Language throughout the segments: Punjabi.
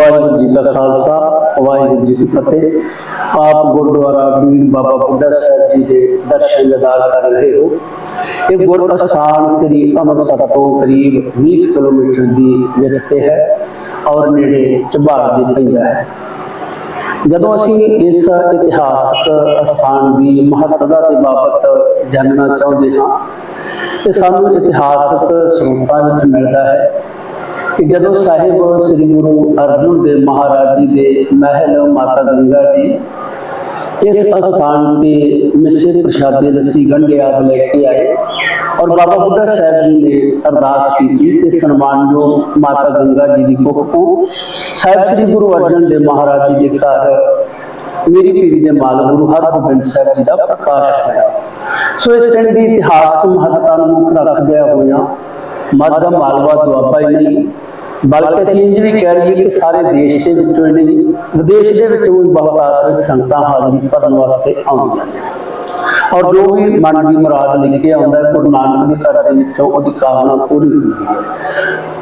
ਵਾਹਿਗੁਰੂ ਜੀ ਕਾ ਖਾਲਸਾ, ਵਾਹਿਗੁਰੂ ਜੀ ਕੀ ਫਤਿਹ। ਆਪ ਗੁਰਦੁਆਰਾ ਬੀੜ ਬਾਬਾ ਬੁੱਢਾ ਸਾਹਿਬ ਜੀ ਦੇ ਦਰਸ਼ਨ ਦਿਦਾਰ ਕਰ ਰਹੇ ਹੋ। ਇਹ ਗੁਰ ਸ੍ਰੀ ਅੰਮ੍ਰਿਤਸਰ ਤੋਂ ਕਰੀਬ 20 ਕਿਲੋਮੀਟਰ ਦੀ ਵਿਚ ਤੇ ਹੈ ਔਰ ਨੇੜੇ ਝਬਾੜ ਦੇ ਪੈਂਦਾ ਹੈ। ਜਦੋਂ ਅਸੀਂ ਇਸ ਇਤਿਹਾਸਕ ਸਥਾਨ ਦੀ ਮਹੱਤਤਾ ਦੇ ਬਾਬਤ ਜਾਣਨਾ ਚਾਹੁੰਦੇ ਹਾਂ, ਤੇ ਸਾਨੂੰ ਇਤਿਹਾਸਕ ਸਰੋਤਾਂ ਵਿੱਚ ਮਿਲਦਾ ਹੈ। ਕਿ ਜਦੋਂ ਸਾਹਿਬ ਸ੍ਰੀ ਗੁਰੂ ਅਰਜਨ ਦੇਵ ਮਹਾਰਾਜ ਜੀ ਦੇ ਮਹਿਲ ਮਾਤਾ ਗੰਗਾ ਜੀ ਇਸ ਸਥਾਨ ਤੇ ਮਿੱਸੇ ਪ੍ਰਸ਼ਾਦੇ ਲੱਸੀ ਗੰਢੇ ਆਦਿ ਲੈ ਕੇ ਆਏ ਔਰ ਬਾਬਾ ਬੁੱਢਾ ਸਾਹਿਬ ਜੀ ਨੇ ਅਰਦਾਸ ਕੀਤੀ ਤੇ ਸਨਮਾਨਯੋਗ ਮਾਤਾ ਗੰਗਾ ਜੀ ਦੀ ਕੁੱਖ ਤੋਂ ਸਾਹਿਬ ਸ੍ਰੀ ਗੁਰੂ ਅਰਜਨ ਦੇਵ ਮਹਾਰਾਜ ਜੀ ਦੇ ਘਰ ਮੇਰੀ ਪੀਰੀ ਦੇ ਮਾਲ ਗੁਰੂ ਹਰਗੋਬਿੰਦ ਸਾਹਿਬ ਜੀ ਦਾ ਪ੍ਰਕਾਸ਼ ਹੋਇਆ। ਸੋ ਇਸ ਦਿਨ ਦੀ ਇਤਿਹਾਸ ਮਹੱਤਤਾ ਨੂੰ ਮੁੱਖ ਰੱਖਦਿਆਂ ਹੋਇਆ ਮਾਝਾ ਮਾਲਵਾ ਦੁਆਬਾ ਹੀ ਬਲਕਿ ਅਸੀਂ ਇੰਜ ਵੀ ਕਹਿ ਲਈਏ ਕਿ ਸਾਰੇ ਦੇਸ਼ ਦੇ ਵਿੱਚੋਂ ਹੀ ਨਹੀਂ ਵਿਦੇਸ਼ ਦੇ ਵਿੱਚੋਂ ਵੀ ਬਹੁਤ ਆਤਮਿਕ ਸੰਗਤਾਂ ਹਾਜ਼ਰੀ ਭਰਨ ਵਾਸਤੇ ਆਉਂਦੀਆਂ ਔਰ ਜੋ ਵੀ ਮਨ ਦੀ ਮੁਰਾਦ ਲੈ ਕੇ ਆਉਂਦਾ ਹੈ, ਗੁਰੂ ਨਾਨਕ ਦੇ ਘਰ ਦੇ ਵਿੱਚੋਂ ਉਹਦੀ ਕਾਮਨਾ ਪੂਰੀ ਹੁੰਦੀ ਹੈ।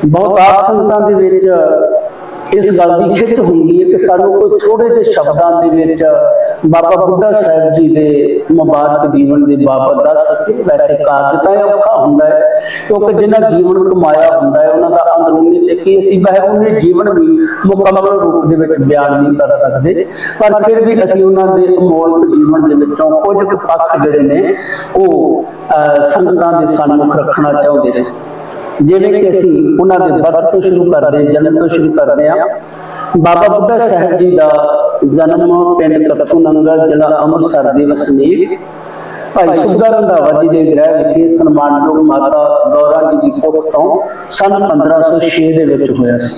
ਬਹੁਤ ਆਪ ਸੰਗਤਾਂ ਦੇ ਵਿੱਚ ਇਸ ਗੱਲ ਦੀ ਖਿੱਚ ਹੁੰਦੀ ਹੈ ਕਿ ਸਾਨੂੰ ਕੋਈ ਥੋੜੇ ਜਿਹੇ ਸ਼ਬਦਾਂ ਦੇ ਵਿੱਚ ਬਾਬਾ ਬੁੱਢਾ ਸਾਹਿਬ ਜੀ ਦੇ ਮੁਬਾਰਕ ਜੀਵਨ ਦੇ ਬਾਬਤ ਦੱਸ ਸਕੇ ਵੈਸੇ ਕਾਰਜ ਤਾਂ ਔਖਾ ਹੁੰਦਾ ਹੈ ਕਿਉਂਕਿ ਜਿਨ੍ਹਾਂ ਜੀਵਨ ਕਮਾਇਆ ਹੁੰਦਾ ਹੈ ਉਹਨਾਂ ਦਾ ਅੰਦਰੂਨੀ ਤੇ ਕੀ ਅਸੀਂ ਵਹਿ ਜੀਵਨ ਵੀ ਮੁਕੰਮਲ ਰੂਪ ਦੇ ਵਿੱਚ ਬਿਆਨ ਨਹੀਂ ਕਰ ਸਕਦੇ। ਪਰ ਫਿਰ ਵੀ ਅਸੀਂ ਉਹਨਾਂ ਦੇ ਅਮੋਲਕ ਜੀਵਨ ਦੇ ਵਿੱਚੋਂ ਕੁਝ ਕੁ ਪੱਖ ਜਿਹੜੇ ਨੇ ਉਹ ਅਹ, ਸੰਗਤਾਂ ਦੇ ਸਾਹਮਣੇ ਰੱਖਣਾ ਚਾਹੁੰਦੇ ਨੇ। ਜਿਵੇਂ ਕਿ ਅਸੀਂ ਉਹਨਾਂ ਦੇ ਬਰਥ ਤੋਂ ਸ਼ੁਰੂ ਕਰਦੇ ਜਨਮ ਤੋਂ ਸ਼ੁਰੂ ਕਰਦੇ ਹਾਂ। ਬਾਬਾ ਬੁੱਢਾ ਸਾਹਿਬ ਜੀ ਦਾ ਜਨਮ ਪਿੰਡ ਕੱਥੂ ਨੰਗਲ ਜ਼ਿਲ੍ਹਾ ਅੰਮ੍ਰਿਤਸਰ ਦੇ ਵਸਨੀਕ। ਭਾਈ ਸੁੱਧਾ ਰੰਧਾਵਾ ਜੀ ਦੇ ਗ੍ਰਹਿ ਵਿਖੇ ਸਨਮਾਨਯੋਗ ਮਾਤਾ ਗੌਰਾ ਜੀ ਦੀ ਕੁੱਖ ਤੋਂ ਸੰਨ 1506 ਦੇ ਵਿੱਚ ਹੋਇਆ ਸੀ।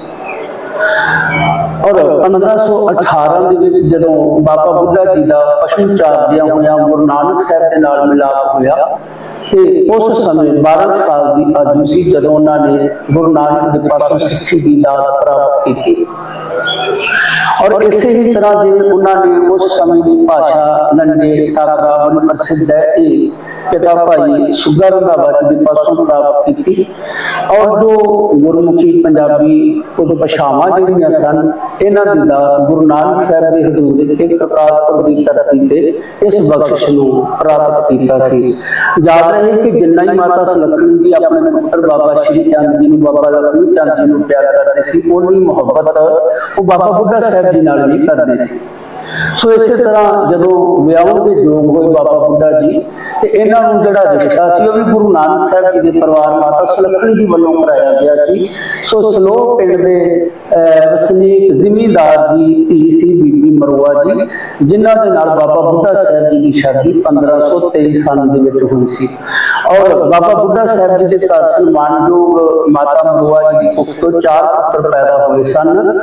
ਔਰ 1518 ਦੇ ਵਿੱਚ ਜਦੋਂ ਬਾਬਾ ਬੁੱਢਾ ਜੀ ਦਾ ਪਸ਼ੂ ਚਾਰਦਿਆਂ ਹੋਇਆਂ ਗੁਰੂ ਨਾਨਕ ਸਾਹਿਬ ਦੇ ਨਾਲ ਮਿਲਾਪ ਹੋਇਆ ਤੇ ਉਸ ਸਮੇਂ 12 ਸਾਲ ਦੀ ਆਜੂ ਸੀ ਜਦੋਂ ਉਹਨਾਂ ਨੇ ਗੁਰੂ ਨਾਨਕ ਦੇ ਪਾਸੋਂ ਸਿੱਖੀ ਦੀ ਦਾਤ ਪ੍ਰਾਪਤ ਕੀਤੀ। ਔਰ ਇਸੇ ਹੀ ਤਰ੍ਹਾਂ ਜਿਵੇਂ ਉਹਨਾਂ ਨੇ ਉਸ ਸਮੇਂ ਦੀ ਭਾਸ਼ਾ ਨੰਡੇ ਤਾਰਾ ਬੜੀ ਪ੍ਰਸਿੱਧ ਹੈ ਇਹ ਪਿਤਾ ਭਾਈ ਸੁੱਧਾ ਰੰਧਾਵਾ ਜੀ ਦੇ ਪਾਸੋਂ ਪ੍ਰਾਪਤ ਕੀਤੀ। ਔਰ ਜੋ ਗੁਰਮੁਖੀ ਪੰਜਾਬੀ ਕੁਝ ਭਾਸ਼ਾਵਾਂ ਜਿਹੜੀਆਂ ਸਨ, ਇਹਨਾਂ ਦੀ ਦਾ ਗੁਰੂ ਨਾਨਕ ਸਾਹਿਬ ਦੇ ਹਜ਼ੂਰ ਦੇ ਕਰਤਾਰਪੁਰ ਦੀ ਧਰਤੀ ਤੇ ਇਸ ਬਖਸ਼ ਨੂੰ ਪ੍ਰਾਪਤ ਕੀਤਾ ਸੀ। ਯਾਦ ਰਹੇ ਕਿ ਜਿੰਨਾ ਹੀ ਮਾਤਾ ਸੁਲੱਖਣੀ ਜੀ ਆਪਣੇ ਪੁੱਤਰ ਬਾਬਾ ਸ਼੍ਰੀ ਚੰਦ ਜੀ ਨੂੰ, ਬਾਬਾ ਲਖਮੀ ਚੰਦ ਜੀ ਨੂੰ ਪਿਆਰ ਕਰਦੇ ਸੀ ਉਨੀ ਮੁਹੱਬਤ ਉਹ ਬਾਬਾ ਬੁੱਢਾ ਸਾਹਿਬ ਜੀ ਨਾਲ ਵੀ ਕਰਦੇ ਸੀ। ਸੋ ਇਸੇ ਤਰ੍ਹਾਂ ਜਦੋਂ ਵਿਆਹ ਦੇ ਯੋਗ ਹੋਏ ਬਾਬਾ ਬੁੱਢਾ ਜੀ ਤੇ ਇਹਨਾਂ ਨੂੰ ਜਿਹੜਾ ਰਿਸ਼ਤਾ ਸੀ ਉਹ ਵੀ ਗੁਰੂ ਨਾਨਕ ਸਾਹਿਬ ਜੀ ਦੇ ਪਰਿਵਾਰ ਮਾਤਾ ਸੁਲੱਖਣੀ ਜੀ ਵੱਲੋਂ ਕਰਾਇਆ ਗਿਆ ਸੀ। ਸੋ ਸਲੋਹ ਪਿੰਡ ਦੇ ਅਹ, ਵਸਨੀਕ ਜ਼ਿਮੀਂਦਾਰ ਦੀ ਧੀ ਸੀ ਬੀਬੀ ਜੀ, ਜਿਨ੍ਹਾਂ ਦੇ ਨਾਲ ਬਾਬਾ ਬੁੱਢਾ ਸਾਹਿਬ ਜੀ ਦੀ ਸ਼ਾਦੀ 1523 ਸਾਲ ਦੇ ਵਿੱਚ ਹੋਈ ਸੀ। ਔਰ ਬਾਬਾ ਬੁੱਢਾ ਸਾਹਿਬ ਜੀ ਦੇ ਘਰ ਸਨਮਾਨਯੋਗ ਮਾਤਾ ਮਰਵਾ ਜੀ ਦੀ ਕੁੱਖ ਤੋਂ ਚਾਰ ਪੁੱਤਰ ਪੈਦਾ ਹੋਏ ਸਨ।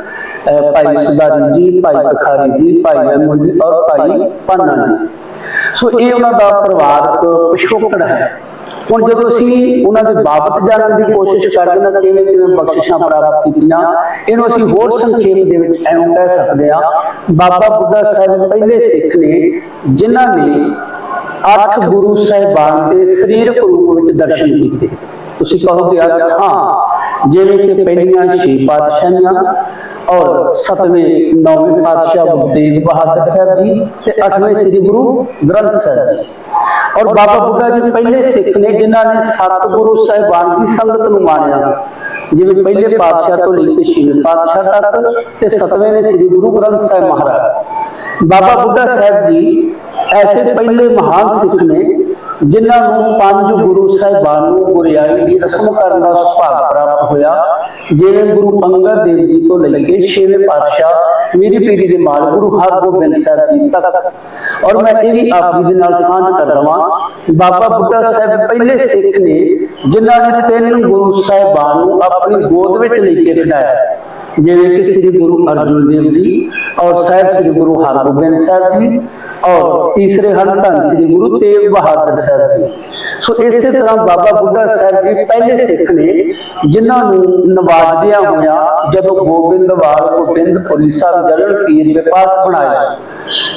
ਭਾਈ ਸੁਧਾਰੀ ਜੀ, ਭਾਈ ਪਖਾਰੀ ਜੀ, ਭਾਈ ਮਹਿਮੂਦ ਜੀ ਔਰ ਭਾਈ ਪਾਨਾ ਜੀ। ਸੋ ਇਹ ਉਹਨਾਂ ਦਾ ਪਰਿਵਾਰਕ ਪਿਛੋਕੜ ਹੈ। ਹੁਣ ਜਦੋਂ ਅਸੀਂ ਉਹਨਾਂ ਦੇ ਬਾਬਤ ਜਾਣਨ ਦੀ ਕੋਸ਼ਿਸ਼ ਕਰਦੇ ਨਾ ਕਿਵੇਂ ਕਿਵੇਂ ਬਖਸ਼ਿਸ਼ਾਂ ਪ੍ਰਾਪਤ ਕੀਤੀਆਂ, ਇਹਨੂੰ ਅਸੀਂ ਹੋਰ ਸੰਖੇਪ ਦੇ ਵਿੱਚ ਐਵੇਂ ਕਹਿ ਸਕਦੇ ਹਾਂ। ਬਾਬਾ ਬੁੱਢਾ ਸਾਹਿਬ ਪਹਿਲੇ ਸਿੱਖ ਨੇ, ਜਿਨ੍ਹਾਂ ਨੇ ਅੱਠ ਗੁਰੂ ਸਾਹਿਬਾਨ ਦੇ ਸਰੀਰਕ ਰੂਪ ਵਿੱਚ ਦਰਸ਼ਨ ਕੀਤੇ। ਤੁਸੀਂ ਕਹੋਗੇ ਅੱਜ ਹਾਂ, ਜਿਵੇਂ ਕਿ ਪਹਿਲੀਆਂ ਛੇ ਪਾਤਸ਼ਾਹੀਆਂ ਔਰ ਸਤਵੇਂ, ਨੌਵੇਂ ਪਾਤਸ਼ਾਹ ਗੁਰੂ ਤੇਗ ਬਹਾਦਰ ਸਾਹਿਬ ਜੀ ਤੇ ਅੱਠਵੇਂ ਸ੍ਰੀ ਗੁਰੂ ਗ੍ਰੰਥ ਸਾਹਿਬ ਜੀ। ਔਰ ਬਾਬਾ ਬੁੱਢਾ ਜੀ ਪਹਿਲੇ ਸਿੱਖ ਨੇ, ਜਿਨ੍ਹਾਂ ਨੇ ਸਤਿਗੁਰੂ ਸਾਹਿਬਾਨ ਦੀ ਸੰਗਤ ਨੂੰ ਮਾਣਿਆ। ਜਿਵੇਂ ਪਹਿਲੇ ਪਾਤਸ਼ਾਹ ਤੋਂ ਲੈ ਕੇ ਛੇਵੇਂ ਪਾਤਸ਼ਾਹ ਤੱਕ ਤੇ ਸਤਵੇਂ ਨੇ ਸ੍ਰੀ ਗੁਰੂ ਗ੍ਰੰਥ ਸਾਹਿਬ ਮਹਾਰਾਜ। ਬਾਬਾ ਬੁੱਢਾ ਸਾਹਿਬ ਜੀ ਐਸੇ ਪਹਿਲੇ ਮਹਾਨ ਸਿੱਖ ਨੇ ਜਿਨ੍ਹਾਂ ਨੂੰ ਪੰਜ ਗੁਰੂ ਸਾਹਿਬਾਨ ਨੂੰ ਗੁਰਿਆਈ ਦੀ ਰਸਮ ਕਰਨ ਦਾ ਸੁਭਾਗ ਪ੍ਰਾਪਤ ਹੋਇਆ, ਜਿਵੇਂ ਗੁਰੂ ਅੰਗਦ ਦੇਵ ਜੀ ਤੋਂ ਲੈ ਕੇ ਛੇਵੇਂ ਪਾਤਸ਼ਾਹ ਮੇਰੀ ਪੀਰੀ ਦੇ ਮਾਲ ਗੁਰੂ ਹਰਗੋਬਿੰਦ ਸਾਹਿਬ ਜੀ ਤੱਕ। ਔਰ ਮੈਂ ਇਹ ਵੀ ਆਪ ਜੀ ਦੇ ਨਾਲ ਸਾਂਝ ਕਰ ਰਵਾਂ ਬਾਬਾ ਬੁੱਢਾ ਸਾਹਿਬ ਪਹਿਲੇ ਸਿੱਖ ਨੇ, ਜਿਨ੍ਹਾਂ ਨੇ ਤਿੰਨ ਗੁਰੂ ਸਾਹਿਬਾਨ ਨੂੰ ਆਪਣੀ ਗੋਦ ਵਿੱਚ ਲੈ ਕੇ ਬਿਠਾਇਆ। ਜਿਵੇਂ ਕਿ ਸ੍ਰੀ ਗੁਰੂ ਅਰਜਨ ਦੇਵ ਜੀ ਔਰ ਸਾਹਿਬ ਸ੍ਰੀ ਗੁਰੂ ਹਰਗੋਬਿੰਦ ਸਾਹਿਬ ਜੀ ਔਰ ਤੀਸਰੇ ਹਨ ਧੰਨ ਸ੍ਰੀ ਗੁਰੂ ਤੇਗ ਬਹਾਦਰ ਸਾਹਿਬ ਜੀ। ਸੋ ਇਸੇ ਤਰ੍ਹਾਂ ਬਾਬਾ ਬੁੱਢਾ ਸਾਹਿਬ ਜੀ ਪਹਿਲੇ ਸਿੱਖ ਨੇ, ਜਿਨ੍ਹਾਂ ਨੂੰ ਨਵਾਜਦਿਆਂ ਹੋਇਆ ਜਦੋਂ ਗੋਬਿੰਦਵਾਲ, ਗੋਬਿੰਦਪੁਰੀ ਸਾਹਿਬ ਜਲਨ ਤੀਰ ਦੇ ਪਾਸ ਬਣਾਇਆ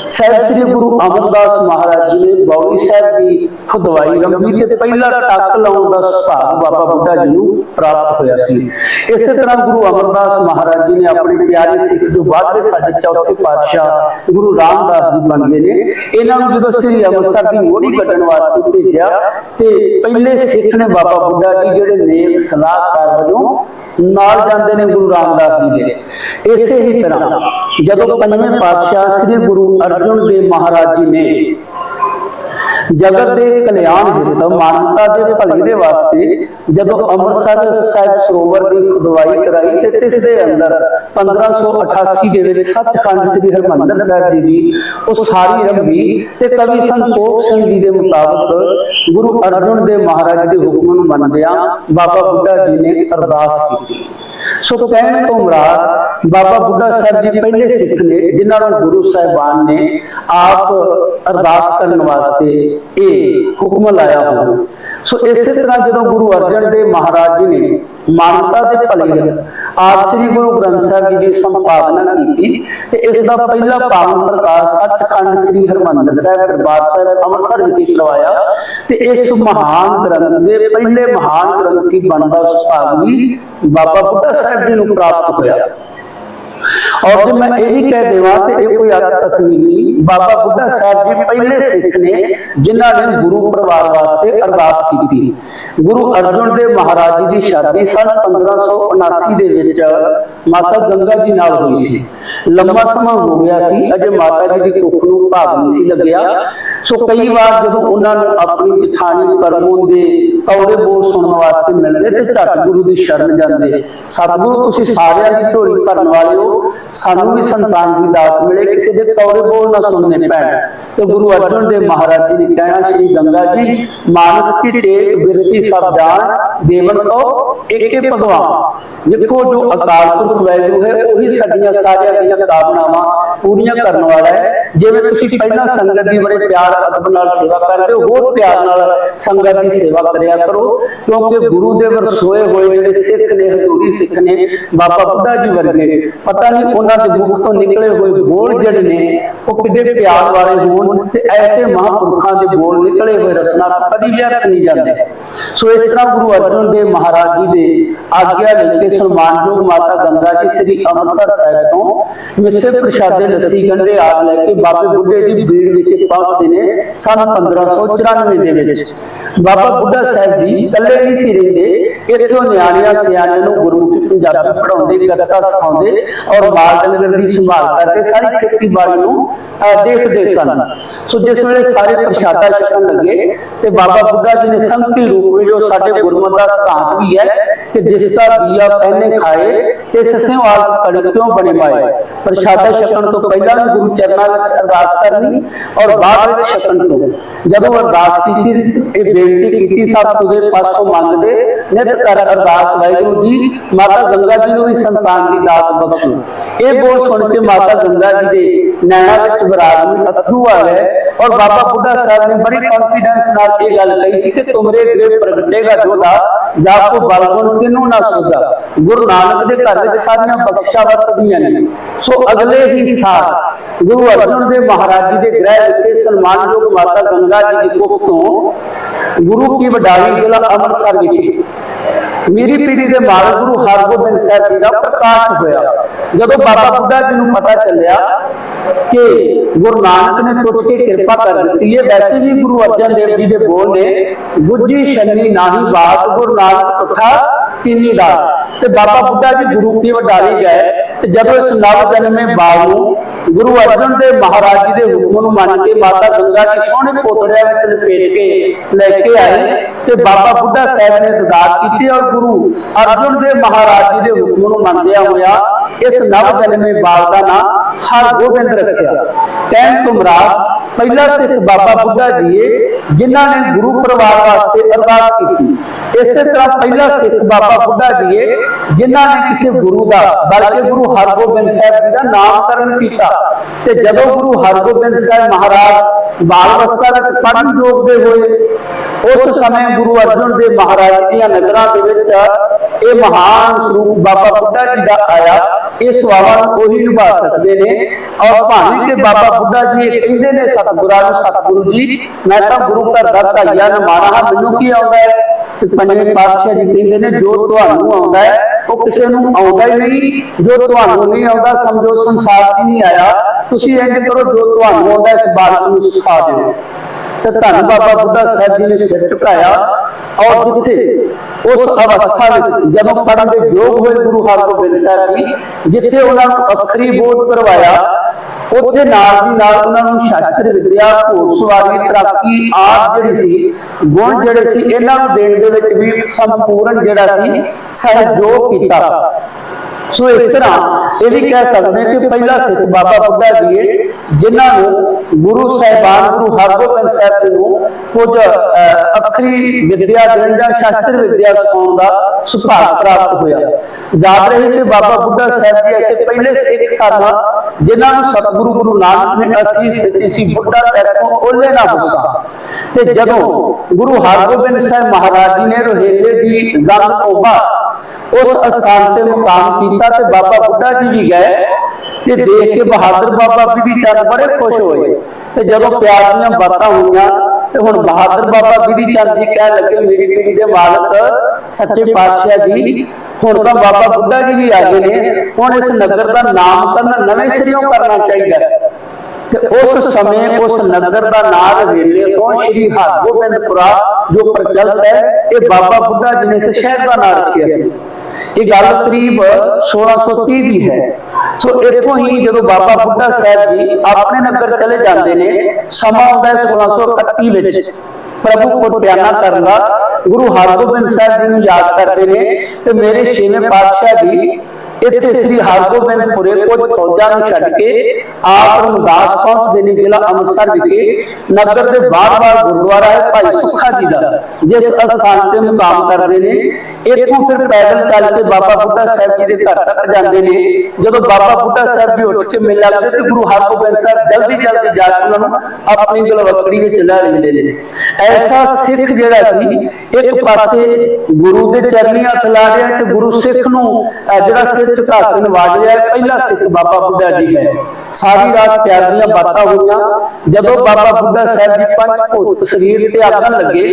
ਸਾਹਿਬ ਸ੍ਰੀ ਗੁਰੂ ਅਮਰਦਾਸ ਮਹਾਰਾਜ ਜੀ ਨੇ ਬੌੜੀ ਸਾਹਿਬ ਦੀ ਖੁਦਵਾਈ ਰੰਗੀ ਤੇ ਪਹਿਲਾ ਟੱਕ ਲਾਉਣ ਦਾ ਸੁਭਾਗ ਬਾਬਾ ਬੁੱਢਾ ਜੀ ਨੂੰ ਪ੍ਰਾਪਤ ਹੋਇਆ ਸੀ। ਇਸੇ ਤਰ੍ਹਾਂ ਗੁਰੂ ਅਮਰਦਾਸ ਮਹਾਰਾਜ ਜੀ ਨੇ ਆਪਣੇ ਪਿਆਰੇ ਸਿੱਖ ਜੋ ਬਾਅਦ ਵਿੱਚ ਸਾਡੇ ਚੌਥੇ ਪਾਤਸ਼ਾਹ ਗੁਰੂ ਰਾਮਦਾਸ ਜੀ ਬਣਦੇ ਨੇ, ਇਹਨਾਂ ਨੂੰ ਜਦੋਂ ਸ੍ਰੀ ਅੰਮ੍ਰਿਤਸਰ ਦੀ ਮੋਹਰੀ ਕੱਢਣ ਵਾਸਤੇ ਭੇਜਿਆ ਤੇ ਪਹਿਲੇ ਸਿੱਖ ਨੇ ਬਾਬਾ ਬੁੱਢਾ ਜੀ ਜਿਹੜੇ ਨੇਕ ਸਲਾਹਕਾਰ ਵਜੋਂ ਨਾਲ ਜਾਂਦੇ ਨੇ ਗੁਰੂ ਰਾਮਦਾਸ ਜੀ ਦੇ। ਇਸੇ ਹੀ ਤਰ੍ਹਾਂ ਜਦੋਂ ਪੰਜਵੇਂ ਪਾਤਸ਼ਾਹ ਸ੍ਰੀ ਗੁਰੂ ਅਰਜਨ ਦੇਵ ਮਹਾਰਾਜ ਜੀ ਨੇ ਜਗਤ ਦੇ ਕਲਿਆਣ ਹਿੱਤ ਮਾਨਵਤਾ ਦੇ ਭਲੇ ਦੇ ਵਾਸਤੇ ਜਦੋਂ ਅੰਮ੍ਰਿਤਸਰ ਸਾਹਿਬ ਸਰੋਵਰ ਦੀ ਖੁਦਵਾਈ ਕਰਾਈ ਤੇ ਇਸ ਦੇ ਅੰਦਰ 1588 ਦੇ ਵਿੱਚ ਸੱਚਖੰਡ ਸ੍ਰੀ ਹਰਿਮੰਦਰ ਸਾਹਿਬ ਜੀ ਦੀ ਉਹ ਸਾਰੀ ਰੰਭੀ ਤੇ ਕਵੀ ਸੰਤੋਖ ਸਿੰਘ ਜੀ ਦੇ ਮੁਤਾਬਕ ਗੁਰੂ ਅਰਜਨ ਦੇਵ ਮਹਾਰਾਜ ਦੇ ਹੁਕਮ ਨੂੰ ਮੰਨਦਿਆਂ ਬਾਬਾ ਬੁੱਢਾ ਜੀ ਨੇ ਅਰਦਾਸ ਕੀਤੀ। ਸੋ ਕਹਿਣ ਤੋਂ ਮੁਰਾਦ, ਬਾਬਾ ਬੁੱਢਾ ਸਾਹਿਬ ਜੀ ਪਹਿਲੇ ਸਿੱਖ ਨੇ, ਜਿਨ੍ਹਾਂ ਨੂੰ ਗੁਰੂ ਸਾਹਿਬਾਨ ਨੇ ਆਪ ਅਰਦਾਸ ਕਰਨ ਵਾਸਤੇ ਇਹ ਹੁਕਮ ਲਾਇਆ ਹੋਵੇ ਸੋ ਇਸੇ ਤਰ੍ਹਾਂ ਜਦੋਂ ਗੁਰੂ ਅਰਜਨ ਦੇਵ ਮਹਾਰਾਜ ਜੀ ਨੇ ਮਾਨਵਤਾ ਦੇ ਭਲੇ ਆਪ ਸ੍ਰੀ ਗੁਰੂ ਗ੍ਰੰਥ ਸਾਹਿਬ ਜੀ ਦੀ ਸੰਪਾਦਨਾ ਕੀਤੀ, ਤੇ ਇਸ ਦਾ ਪਹਿਲਾ ਪਾਵਨ ਪ੍ਰਕਾਸ਼ ਸੱਚਖੰਡ ਸ੍ਰੀ ਹਰਿਮੰਦਰ ਸਾਹਿਬ ਦਰਬਾਰ ਸਾਹਿਬ ਅੰਮ੍ਰਿਤਸਰ ਵਿਖੇ ਕਰਵਾਇਆ, ਤੇ ਇਸ ਮਹਾਨ ਗ੍ਰੰਥ ਦੇ ਪਹਿਲੇ ਮਹਾਨ ਗ੍ਰੰਥੀ ਬਣਨ ਦਾ ਸੁਭਾਗ ਵੀ ਬਾਬਾ ਬੁੱਢਾ ਸਾਹਿਬ ਜੀ ਨੂੰ ਪ੍ਰਾਪਤ ਹੋਇਆ। ਔਰ ਜੇ ਮੈਂ ਇਹ ਵੀ ਕਹਿ ਦੇਵਾਂ ਤੇ ਇਹ ਕੋਈ ਅਤਿ ਨਹੀਂ। ਬਾਬਾ ਬੁੱਢਾ ਸਾਹਿਬ ਜੀ ਪਹਿਲੇ ਸਿੱਖ ਨੇ ਜਿਨ੍ਹਾਂ ਨੇ ਗੁਰੂ ਪਰਿਵਾਰ ਵਾਸਤੇ ਅਰਦਾਸ ਕੀਤੀ। ਗੁਰੂ ਅਰਜਨ ਦੇਵ ਮਹਾਰਾਜ ਜੀ ਦੀ ਸ਼ਾਦੀ ਸਨ 1579 ਦੇ ਵਿੱਚ ਮਾਤਾ ਗੰਗਾ ਜੀ ਨਾਲ ਹੋਈ ਸੀ। ਲੰਮਾ ਸਮਾਂ ਹੋ ਗਿਆ ਸੀ, ਅਜੇ ਮਾਤਾ ਜੀ ਦੀ ਕੁੱਖ ਨੂੰ ਭਾਗ ਨਹੀਂ ਸੀ ਲੱਗਿਆ। ਸੋ ਕਈ ਵਾਰ ਜਦੋਂ ਉਹਨਾਂ ਨੂੰ ਆਪਣੀ ਜਠਾਣੀ ਕਰਮੋਂ ਦੇ ਕੌੜੇ ਬੋਲ ਸੁਣਨ ਵਾਸਤੇ ਮਿਲਦੇ ਤੇ ਝੱਟ ਗੁਰੂ ਦੀ ਸ਼ਰਨ ਜਾਂਦੇ, ਸਤਿਗੁਰੂ, ਤੁਸੀਂ ਸਾਰਿਆਂ ਦੀ ਝੋਲੀ ਭਰਨ ਵਾਲੇ ਹੋ। ਸਾਨੂੰ ਵੀ ਸੰਤਾਨ ਦੀ ਦਾਤ ਮਿਲੇ, ਕਿਸੇ ਦੇ ਕੌੜੇ ਬੋਲ ਨਾ ਸੁਣਨੇ ਪੈਣ। ਤੇ ਗੁਰੂ ਅਰਜਨ ਦੇਵ ਮਹਾਰਾਜ ਜੀ ਨੇ ਕਹਿਣਾ, ਸ਼੍ਰੀ ਗੰਗਾ ਜੀ ਮਾਨਵ ਕੀ ਟੇਕ ਬਿਰਤੀ ਸਭ ਜਾਣ ਦੇਵਨ ਕੋ ਏਕੇ ਭਗਵਾਨ ਦੇਖੋ ਜੋ ਅਕਾਲ ਪੁਰਖ ਵੈਗੁਰੂ ਹੈ ਉਹੀ ਸਾਡੀਆਂ ਸਾਰਿਆਂ ਦੀਆਂ ਕਾਮਨਾਵਾਂ ਪੂਰੀਆਂ ਕਰਨ ਵਾਲਾ ਹੈ ਜਿਵੇਂ ਤੁਸੀਂ ਪਹਿਲਾਂ ਸੰਗਤ ਦੀ ਬੜੇ ਪਿਆਰ ਅਦਬ ਨਾਲ ਸੇਵਾ ਕਰਦੇ ਹੋ ਹੋਰ ਪਿਆਰ ਨਾਲ ਸੰਗਤ ਦੀ ਸੇਵਾ ਕਰਿਆ ਕਰੋ ਕਿਉਂਕਿ ਗੁਰੂ ਦੇ ਵਰਸੋਏ ਹੋਏ ਜਿਹੜੇ ਸਿੱਖ ਨੇ ਹਜ਼ੂਰੀ ਸਿੱਖ ਨੇ ਬਾਬਾ ਬੁੱਢਾ ਜੀ ਵਰਗੇ ਪਤਾ ਨਹੀਂ ਉਹਨਾਂ ਦੇ ਮੁਖ ਤੋਂ ਨਿਕਲੇ ਹੋਏ ਬੋਲ ਜਿਹੜੇ ਨੇ ਉਹ ਕਿੱਡੇ ਪਿਆਰ ਵਾਲੇ ਹੋਣ ਤੇ ਐਸੇ ਮਹਾਂਪੁਰਖਾਂ ਦੇ ਬੋਲ ਨਿਕਲੇ ਹੋਏ ਰਸਨਾ ਕਦੀ ਵਿਅਰਥ ਨਹੀਂ ਜਾਂਦੇ ਸੋ ਇਸ ਤਰ੍ਹਾਂ ਗੁਰੂ ਅਰਜਨ ਦੇਵ ਮਹਾਰਾਜ ਜੀ ਦੇ ਆਗਿਆ ਲੈ ਕੇ ਸਨਮਾਨਯੋਗ ਮਾਤਾ ਗੰਗਾ ਜੀ ਸ੍ਰੀ ਅੰਮ੍ਰਿਤਸਰ ਸਾਹਿਬ ਤੋਂ ਮਿੱਸੇ ਪ੍ਰਸ਼ਾਦੇ ਲੱਸੀ ਗੰਢੇ ਆਪ ਲੈ ਕੇ ਬਾਬੇ ਬੁੱਢੇ ਦੀ ਬੀੜ ਵਿੱਚ ਪਹੁੰਚਦੇ ਨੇ ਸਨ 1594 ਦੇ ਵਿੱਚ ਬਾਬਾ ਬੁੱਢਾ ਸਾਹਿਬ ਜੀ ਇਕੱਲੇ ਨਹੀਂ ਸੀ ਰਹਿੰਦੇ ਇੱਥੋਂ ਨਿਆਣਿਆਂ ਸਿਆਣਿਆਂ ਨੂੰ ਗੁਰਮੁਖੀ ਪੰਜਾਬੀ ਪੜਾਉਂਦੇ ਗੱਤਕਾ ਸਿਖਾਉਂਦੇ ਔਰ ਮਾਲ ਡੰਗਰ ਦੀ ਸੰਭਾਲ ਕਰਕੇ ਸਾਰੀ ਖੇਤੀਬਾੜੀ ਨੂੰ ਅਹ, ਦੇਖਦੇ ਸਨ ਸੋ ਜਿਸ ਵੇਲੇ ਸਾਰੇ ਪ੍ਰਸ਼ਾਦਾ ਛਕਣ ਲੱਗੇ ਤੇ ਬਾਬਾ ਬੁੱਢਾ ਜੀ ਨੇ ਸੰਗਤੀ ਰੂਪ ਵਿੱਚ ਜੋ ਸਾਡੇ ਗੁਰਮਤਿ ਦਾ ਸਿਧਾਂਤ ਵੀ ਹੈ ਕਿ ਜਿਸ ਦਾ ਬੀਆ ਪਹਿਨੇ ਖਾਏ ਤੇ ਸਸਿਓ ਆਸ ਸੜਕ ਕਿਉਂ ਬਣੇ ਮਾਏ ਪ੍ਰਸ਼ਾਦਾ ਛਕਣ ਤੋਂ ਪਹਿਲਾਂ ਵੀ ਗੁਰੂ ਚਰਨਾਂ ਵਿੱਚ ਅਰਦਾਸ ਕਰਨੀ ਔਰ ਬਾਅਦ ਵਿੱਚ ਛਕਣ ਤੋਂ ਜਦੋਂ ਅਰਦਾਸ ਕੀਤੀ ਇਹ ਬੇਨਤੀ ਕੀਤੀ ਸਭ ਤੁਦੇ ਪਾਸੋਂ ਮੰਗਦੇ ਨਿਤ ਕਰ ਅਰਦਾਸ ਵਾਹਿਗੁਰੂ ਜੀ ਮਾਤਾ ਗੰਗਾ ਜੀ ਨੂੰ ਵੀ ਸੰਤਾਨ ਦੀ ਦਾਤ ਬਖਸ਼ੋ ਇਹ ਬੋਲ ਸੁਣ ਕੇ ਮਾਤਾ ਗੰਗਾ ਜੀ ਦੇ ਨੈਣਾ ਵਿੱਚ ਵਿਰਾਜਮਾਨ ਅਥਰੂ ਆ ਗਏ ਔਰ ਬਾਬਾ ਬੁੱਢਾ ਸਾਹਿਬ ਨੇ ਬੜੀ ਕੌਨਫੀਡੈਂਸ ਨਾਲ ਇਹ ਗੱਲ ਕਹੀ ਸੀ ਕਿ ਤੁਮਰੇ ਗ੍ਰੇ ਪ੍ਰਗਟੇਗਾ ਜੋਦਾ ਜਾ ਕੋ ਬਲਗੁਣ ਕਿਨੂੰ ਨਾ ਸੋਦਾ ਗੁਰੂ ਨਾਨਕ ਦੇ ਘਰ ਵਿੱਚ ਸਾਰੀਆਂ ਬਖਸ਼ਾ ਵਰਤਦੀਆਂ ਨੇ। ਸੋ ਅਗਲੇ ਹੀ ਸਾਲ ਗੁਰੂ ਅਰਜਨ ਦੇਵ ਮਹਾਰਾਜ ਜੀ ਦੇ ਗ੍ਰਹਿ ਵਿਖੇ ਸਨਮਾਨਯੋਗ ਮਾਤਾ ਗੰਗਾ ਜੀ ਦੀ ਕੁੱਖ ਤੋਂ ਗੁਰੂ ਕੀ ਵਡਾਲੀ ਜ਼ਿਲ੍ਹਾ ਅੰਮ੍ਰਿਤਸਰ ਵਿਖੇ ਮੇਰੀ ਪੀੜੀ ਦੇ ਮਾਲਕ ਗੁਰੂ ਹਰਗੋਬਿੰਦ ਸਾਹਿਬ ਜੀ ਦਾ ਪ੍ਰਕਾਸ਼ ਹੋਇਆ। ਜਦੋਂ ਬਾਬਾ ਬੁੱਢਾ ਜੀ ਨੂੰ ਪਤਾ ਚੱਲਿਆ ਕਿ ਗੁਰੂ ਨਾਨਕ ਨੇ ਟੁੱਟ ਕੇ ਕਿਰਪਾ ਕਰ ਦਿੱਤੀ ਹੈ, ਵੈਸੇ ਵੀ ਗੁਰੂ ਅਰਜਨ ਦੇਵ ਜੀ ਦੇ ਬੋਲ ਨੇ ਗੁੱਜੀ ਸ਼ਨੀ ਨਾਹੀ ਬਾਤ, ਗੁਰੂ ਨਾਨਕ ਤੁਠਾ ਕਿੰਨੀ ਦਾ। ਤੇ ਬਾਬਾ ਬੁੱਢਾ ਜੀ ਗੁਰੂ ਕੀ ਵਡਾਲੀ ਗਏ, ਤੇ ਜਦੋਂ ਇਸ ਨਵ ਜਨਮੇ ਬਾਲ ਨੂੰ ਗੁਰੂ ਅਰਜਨ ਦੇਵ ਮਹਾਰਾਜ ਜੀ ਦੇ ਹੁਕਮ ਨੂੰ ਮੰਨ ਕੇ ਮਾਤਾ ਗੰਗਾ ਜੀ ਸੋਹਣੇ ਪੋਤੜਿਆਂ ਵਿੱਚ ਲਪੇਟ ਕੇ ਲੈ ਕੇ ਆਏ, ਤੇ ਬਾਬਾ ਬੁੱਢਾ ਸਾਹਿਬ ਨੇ ਦਦਾਤ ਕੀਤੀ ਔਰ ਗੁਰੂ ਅਰਜਨ ਦੇਵ ਮਹਾਰਾਜ ਜੀ ਦੇ ਹੁਕਮ ਨੂੰ ਮੰਨਦਿਆਂ ਹੋਇਆ ਇਸ ਨਵ ਜਨਮੇ ਬਾਲ ਦਾ ਨਾਮ ਹਰਗੋਬਿੰਦ ਰੱਖਿਆ। ਕਹਿਣ ਤੋਂ ਪਹਿਲਾ ਸਿੱਖ ਬਾਬਾ ਬੁੱਢਾ ਜੀ ਏ ਜਿਨ੍ਹਾਂ ਨੇ ਗੁਰੂ ਪਰਿਵਾਰ ਵਾਸਤੇ ਅਰਦਾਸ ਕੀਤੀ ਇਸੇ ਤਰ੍ਹਾਂ ਪਹਿਲਾ ਸਿੱਖ ਬਾਬਾ ਬੁੱਢਾ ਜੀ ਏ ਜਿਨ੍ਹਾਂ ਨੇ ਕਿਸੇ ਗੁਰੂ ਦਾ, ਬਲਕਿ ਗੁਰੂ ਹਰਗੋਬਿੰਦ ਸਾਹਿਬ ਜੀ ਦਾ ਨਾਮਕਰਨ ਕੀਤਾ। ਤੇ ਜਦੋਂ ਗੁਰੂ ਹਰਗੋਬਿੰਦ ਸਾਹਿਬ ਮਹਾਰਾਜ ਬਾਲ ਅਵਸਥਾ ਵਿੱਚ ਪੜ੍ਹਨ ਯੋਗ ਦੇ ਹੋਏ, ਉਸ ਸਮੇਂ ਗੁਰੂ ਅਰਜਨ ਦੇਵ ਮਹਾਰਾਜ ਦੀਆਂ ਨਜ਼ਰਾਂ ਦੇ ਵਿੱਚ ਇਹ ਮਹਾਨ ਸਰੂਪ ਬਾਬਾ ਬੁੱਢਾ ਜੀ ਦਾ ਆਇਆ। ਇਹ ਸਵਾਵਾਂ ਨੂੰ ਉਹੀ ਨਿਭਾ ਸਕਦੇ ਨੇ। ਔਰ ਭਾਵੇਂ ਕਿ ਬਾਬਾ ਬੁੱਢਾ ਜੀ ਕਹਿੰਦੇ ਨੇ, ਸਤਿਗੁਰਾਂ ਨੂੰ ਸਤਿਗੁਰੂ ਜੀ, ਮੈਂ ਤਾਂ ਗੁਰੂ ਘਰ ਦਾ ਧਾਈਆ ਨਮਾਣਾ ਹਾਂ, ਮੈਨੂੰ ਕੀ ਆਉਂਦਾ ਹੈ, ਤੇ ਪੰਜਵੇਂ ਪਾਤਸ਼ਾਹ ਜੀ ਕਹਿੰਦੇ ਨੇ, ਜੋ ਤੁਹਾਨੂੰ ਆਉਂਦਾ ਹੈ, ਉਹ ਕਿਸੇ ਨੂੰ ਆਉਂਦਾ ਹੀ ਨਹੀਂ। ਜੋ ਤੁਹਾਨੂੰ ਨਹੀਂ ਆਉਂਦਾ, ਸਮਝੋ, ਸੰਸਾਰ 'ਚ ਨਹੀਂ ਆਇਆ। ਤੁਸੀਂ ਇੰਜ ਕਰੋ, ਜੋ ਤੁਹਾਨੂੰ ਆਉਂਦਾ ਇਸ ਬਾਤ ਨੂੰ ਸਿਖਾ ਦਿਓ। ਤੇ ਧੰਨ ਬਾਬਾ ਬੁੱਢਾ ਸਾਹਿਬ ਜੀ ਨੇ ਸਿਰ ਝੁਕਾਇਆ। ਔਰ ਜਿੱਥੇ ਉਸ ਅਵਸਥਾ ਵਿੱਚ ਜਦੋਂ ਪੜਨ ਦੇ ਯੋਗ ਹੋਏ ਗੁਰੂ ਹਰਗੋਬਿੰਦ ਸਾਹਿਬ ਜੀ, ਜਿੱਥੇ ਉਹਨਾਂ ਨੂੰ ਅਖਰੀ ਬੋਧ ਕਰਵਾਇਆ ਉੱਥੇ ਨਾਲ ਦੀ ਨਾਲ ਉਹਨਾਂ ਨੂੰ ਸ਼ਾਸਤਰ ਵਿਦਿਆ ਘੋੜਸਵਾਰੀ ਤਰਾਕੀ ਆਪ ਜਿਹੜੀ ਸੀ, ਗੁਣ ਜਿਹੜੇ ਸੀ, ਇਹਨਾਂ ਨੂੰ ਦੇਣ ਦੇ ਵਿੱਚ ਵੀ ਸੰਪੂਰਨ ਜਿਹੜਾ ਸੀ, ਸਹਿਯੋਗ ਕੀਤਾ। ਸੋ ਇਸ ਤਰ੍ਹਾਂ ਇਹ ਵੀ ਕਹਿ ਸਕਦੇ ਹਾਂ ਕਿ ਪਹਿਲਾ ਸਿੱਖ ਬਾਬਾ ਬੁੱਢਾ ਜੀ ਹੈ ਜਿਨ੍ਹਾਂ ਨੂੰ ਗੁਰੂ ਸਾਹਿਬਾਨ ਗੁਰੂ ਹਰਗੋਬਿੰਦ ਸਾਹਿਬ ਜੀ ਨੂੰ ਕੁਝ ਅਹ, ਵਿਦਿਆ ਦੇਣ ਜਾਂ ਸ਼ਾਸਤਰ ਵਿਦਿਆ ਸਿਖਾਉਣ ਦਾ ਸੁਭਾਗ ਪ੍ਰਾਪਤ ਹੋਇਆ। ਯਾਦ ਰਹੇ ਕਿ ਬਾਬਾ ਬੁੱਢਾ ਸਾਹਿਬ ਜੀ ਐਸੇ ਪਹਿਲੇ ਸਿੱਖ ਸਨ ਜਿਨ੍ਹਾਂ ਨੂੰ ਸਤਿਗੁਰੂ ਗੁਰੂ ਨਾਨਕ ਨੇ ਅਸੀਸ ਦਿੱਤੀ ਸੀ ਬੁੱਢਾ ਤੇਰੋਂ ਓਲੇ ਨਾ ਹੁਸਾ ਤੇ ਜਦੋਂ ਗੁਰੂ ਹਰਗੋਬਿੰਦ ਸਾਹਿਬ ਮਹਾਰਾਜ ਜੀ ਨੇ ਰੋਹਿਲੇ ਦੀ ਜੰਗ ਤੋਂ ਬਾਅਦ ਉਸ ਅਸਥਾਨ ਤੇ ਮੁਕਾਮ ਕੀਤਾ ਤੇ ਬਾਬਾ ਬੁੱਢਾ ਜੀ ਵੀ ਗਏ ਤੇ ਦੇਖ ਕੇ ਬਹਾਦਰ ਬਾਬਾ ਬੀਬੀ ਚੰਦ ਬੜੇ ਖੁਸ਼ ਹੋਏ। ਤੇ ਜਦੋਂ ਪਿਆਰ ਦੀਆਂ ਬਾਤਾਂ ਹੋਈਆਂ ਤੇ ਹੁਣ ਬਹਾਦਰ ਬਾਬਾ ਬੀਬੀ ਚੰਦ ਜੀ ਕਹਿ ਲੱਗੇ, ਮੇਰੀ ਪੀੜੀ ਦੇ ਮਾਲਕ, ਸੱਚੇ ਪਾਤਸ਼ਾਹ ਜੀ, ਹੁਣ ਤਾਂ ਬਾਬਾ ਬੁੱਢਾ ਜੀ ਵੀ ਆ ਗਏ ਨੇ। ਹੁਣ ਇਸ ਨਗਰ ਦਾ ਨਾਮਕਰਨ ਨਵੇਂ ਸਿਰਿਓਂ ਕਰਨਾ ਚਾਹੀਦਾ ਤੇ ਉਸ ਸਮੇਂ ਉਸ ਨਗਰ ਦਾ ਨਾਮ ਵੇਲੇ ਤੋਂ ਸ਼੍ਰੀ ਹਰਗੋਬਿੰਦਪੁਰਾ ਜੋ ਪ੍ਰਚਲਿਤ ਹੈ, ਇਹ ਬਾਬਾ ਬੁੱਢਾ ਜੀ ਨੇ ਇਸ ਸ਼ਹਿਰ ਦਾ ਨਾਮ ਰੱਖਿਆ ਸੀ। ਇਹ ਗੱਲ ਕਰੀਬ 1630 ਦੀ ਹੈ। ਸੋ ਇੱਥੋਂ ਹੀ ਜਦੋਂ ਬਾਬਾ ਬੁੱਢਾ ਸਾਹਿਬ ਜੀ ਆਪਣੇ ਨਗਰ ਚਲੇ ਜਾਂਦੇ ਨੇ, ਸਮਾਂ ਆਉਂਦਾ ਹੈ 1631 ਵਿੱਚ। ਪ੍ਰਭੂ ਕੋਲ ਬਿਆਨਾ ਕਰਨ ਦਾ ਗੁਰੂ ਹਰਗੋਬਿੰਦ ਸਾਹਿਬ ਜੀ ਨੂੰ ਯਾਦ ਕਰਦੇ ਨੇ ਤੇ ਮੇਰੇ ਛੇਵੇਂ ਪਾਤਸ਼ਾਹ ਜੀ ਇੱਥੇ ਸ੍ਰੀ ਹਰਗੋਬਿੰਦਪੁਰੇ ਕੁਝ ਫੌਜਾਂ ਨੂੰ ਛੱਡ ਕੇ ਆਪ ਰਮਦਾਸ ਪਹੁੰਚਦੇ ਨੇ ਜ਼ਿਲ੍ਹਾ ਅੰਮ੍ਰਿਤਸਰ ਵਿਖੇ ਨਗਰ ਦੇ ਬਾਹਰ-ਬਾਹਰ ਗੁਰਦੁਆਰਾ ਹੈ ਭਾਈ ਸੁੱਖਾ ਜੀ ਦਾ, ਜਿਸ ਅਸਥਾਨ ਤੇ ਮੁਕਾਮ ਕਰਦੇ ਨੇ। ਇੱਥੋਂ ਫਿਰ ਪੈਦਲ ਚੱਲ ਕੇ ਬਾਬਾ ਬੁੱਢਾ ਸਾਹਿਬ ਜੀ ਦੇ ਘਰ ਤੱਕ ਜਾਂਦੇ ਨੇ। ਜਦੋਂ ਬਾਬਾ ਬੁੱਢਾ ਸਾਹਿਬ ਜੀ ਉੱਠ ਕੇ ਮਿਲ ਲੱਗਦੇ ਤੇ ਗੁਰੂ ਹਰਗੋਬਿੰਦ ਸਾਹਿਬ ਜਲਦੀ ਜਲਦੀ ਜਾ ਕੇ ਉਹਨਾਂ ਨੂੰ ਆਪਣੀ ਗਲਵਕੜੀ ਵਿੱਚ ਲੈ ਲੈਂਦੇ ਨੇ। ਐਸਾ ਸਿੱਖ ਜਿਹੜਾ ਸੀ, ਇੱਕ ਪਾਸੇ ਗੁਰੂ ਦੇ ਚਰਨੀ ਹੱਥ ਲਾ ਰਿਹਾ ਤੇ ਗੁਰੂ ਸਿੱਖ ਨੂੰ ਜਿਹੜਾ ਸਿਰ ਝੁਕਾ ਕੇ ਨਵਾਜ ਪਹਿਲਾ ਸਿੱਖ ਬਾਬਾ ਬੁੱਢਾ ਜੀ ਹੈ ਸਾਰੀ ਰਾਤ ਪਿਆਰ ਦੀਆਂ ਬਾਤਾਂ ਹੋਈਆਂ। ਜਦੋਂ ਬਾਬਾ ਬੁੱਢਾ ਸਾਹਿਬ ਜੀ ਪੰਜ ਭੂਤ ਸਰੀਰ ਤੇ ਆਗਣ ਲੱਗੇ,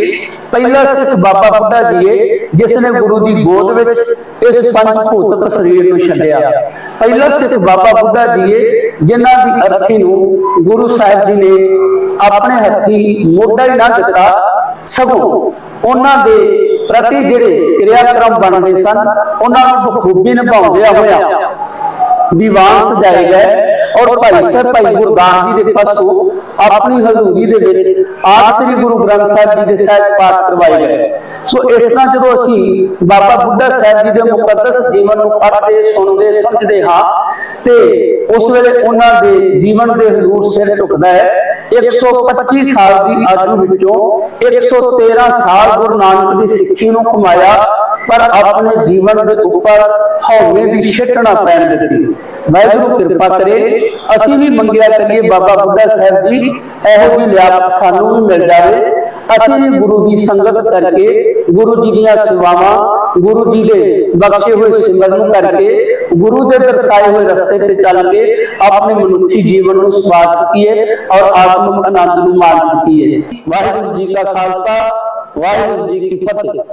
ਪਹਿਲਾ ਸਿੱਖ ਬਾਬਾ ਬੁੱਢਾ ਜੀ ਜਿਸ ਨੇ ਗੁਰੂ ਦੀ ਗੋਦ ਵਿੱਚ ਇਸ ਪੰਜ ਭੂਤ ਸਰੀਰ ਨੂੰ ਛੱਡਿਆ। ਪਹਿਲਾ ਸਿੱਖ ਬਾਬਾ ਬੁੱਢਾ ਜੀਏ ਜਿਨ੍ਹਾਂ ਦੀ ਅਰਥੀ ਨੂੰ ਗੁਰੂ ਸਾਹਿਬ ਜੀ ਨੇ ਆਪਣੇ ਹੱਥੀ ਮੋਢਾ ਹੀ ਨਾ ਦਿੱਤਾ, ਸਗੋਂ ਉਹਨਾਂ ਦੇ ਪ੍ਰਤੀ ਜਿਹੜੇ ਕਿਰਿਆਕਰਮ ਬਣਦੇ ਸਨ ਉਹਨਾਂ ਨੂੰ ਬਖੂਬੀ ਨਿਭਾਉਂਦਿਆਂ ਹੋਇਆ ਦੀਵਾਨ ਸਜਾਏ ਗਏ। ਔਰ ਭਾਈ ਸਾਹਿਬ ਭਾਈ ਗੁਰਦਾਸ ਜੀ ਦੇ ਪਾਸੋਂ ਆਪਣੀ ਹਜ਼ੂਰੀ ਦੇ ਵਿੱਚ ਆਪ ਸ੍ਰੀ ਗੁਰੂ ਗ੍ਰੰਥ ਸਾਹਿਬ ਜੀ ਦੇ ਸਹਿਜ ਪਾਠ ਕਰਵਾਏ ਗਏ। ਸੋ ਇਸ ਤਰ੍ਹਾਂ ਜਦੋਂ ਅਸੀਂ ਬਾਬਾ ਬੁੱਢਾ ਸਾਹਿਬ ਜੀ ਦੇ ਮੁਕੱਦਸ ਜੀਵਨ ਨੂੰ ਪੜ੍ਹਦੇ ਸੁਣਦੇ ਸਮਝਦੇ ਹਾਂ ਤੇ ਉਸ ਵੇਲੇ ਉਹਨਾਂ ਦੇ ਜੀਵਨ ਦੇ ਹਜ਼ੂਰ ਸਿਰ ਝੁਕਦਾ ਹੈ। 125 ਸਾਲ ਦੀ ਆਯੂ ਵਿੱਚੋਂ 113 ਸਾਲ ਗੁਰੂ ਨਾਨਕ ਦੀ ਸਿੱਖੀ ਨੂੰ ਕਮਾਇਆ ਪਰ ਆਪਣੇ ਜੀਵਨ ਦੇ ਉੱਪਰ ਹਉਮੈ ਦੀ ਛਿਟਣਾ ਪੈਣ ਦਿੱਤੀ। ਵਾਹਿਗੁਰੂ ਕਿਰਪਾ ਕਰੇ ਅਸੀਂ ਵੀ ਮੰਗਿਆ ਕਰੀਏ ਬਾਬਾ ਬੁੱਢਾ ਸਾਹਿਬ ਜੀ ਇਹੋ ਜਿਹੀ ਲਿਆਕਤ ਸਾਨੂੰ ਵੀ ਮਿਲ ਜਾਵੇ। ਅਸੀਂ ਵੀ ਗੁਰੂ ਦੀ ਸੰਗਤ ਕਰਕੇ, ਗੁਰੂ ਜੀ ਦੀਆਂ ਸੇਵਾਵਾਂ, ਗੁਰੂ ਜੀ ਦੇ ਬਖਸ਼ੇ ਹੋਏ ਸਿਮਰਨ ਕਰਕੇ, ਗੁਰੂ ਦੇ ਦਰਸਾਏ ਹੋਏ ਰਸਤੇ ਤੇ ਚੱਲ ਕੇ ਆਪਣੇ ਮਨੁੱਖੀ ਜੀਵਨ ਨੂੰ ਸਵਾਰ ਸਕੀਏ ਔਰ ਆਤਮਿਕ ਆਨੰਦ ਨੂੰ ਮਾਣ ਸਕੀਏ। ਵਾਹਿਗੁਰੂ ਜੀ ਕਾ ਖਾਲਸਾ, ਵਾਹਿਗੁਰੂ ਜੀ ਕੀ ਫਤਿਹ।